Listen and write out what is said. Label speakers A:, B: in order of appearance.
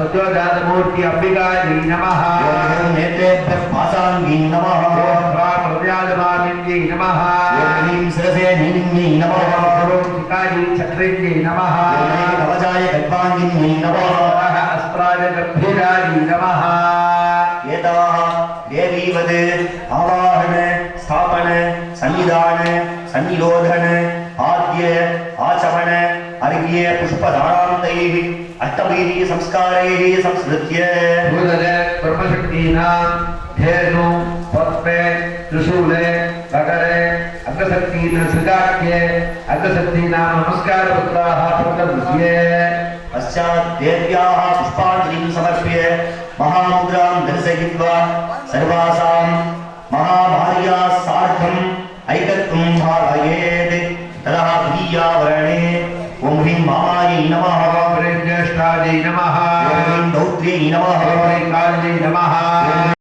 A: सत्योजातमूर्ति अम्बिकायै नमः।
B: ॐ नेत्रेभ्यः पासाङ्गी नमः।
A: हृदयाजमामिन्यै नमः।
B: ॐ ह्रीं शिरसे नीलिन्यै नमः।
A: शिकायै चक्रिण्यै नमः।
B: ॐ ह्रीं कवचाय गर्भाङ्गिन्यै नमः।
A: अस्त्राय गर्भीरायै नमः।
B: एताः देवीवद् आवाहन स्थापन सन्निधान सन्निरोधन आद्य आचमन अर्घ्य पुष्पदानान्तैः अष्टवीर्य संस्कारैः संस्कृत्य
A: भूतल ब्रह्मशक्तीनां धेनु पद्मे त्रिशूले नगरे अग्रशक्तीन सृगाख्ये अग्रशक्तीनां नमस्कारपत्राः प्रदर्श्ये
B: पश्चात् देव्याः पुष्पाञ्जलिं समर्प्य महामुद्रां दर्शयित्वा सर्वासां महाभार्याः सार्धम् ऐकत्वं भावयेत् तदा द्वितीयावरणे ॐ ह्रीं मामाय नमः।
A: ज्येष्ठायै नमः।
B: दौत्र्यै नमः।
A: काल्यै नमः।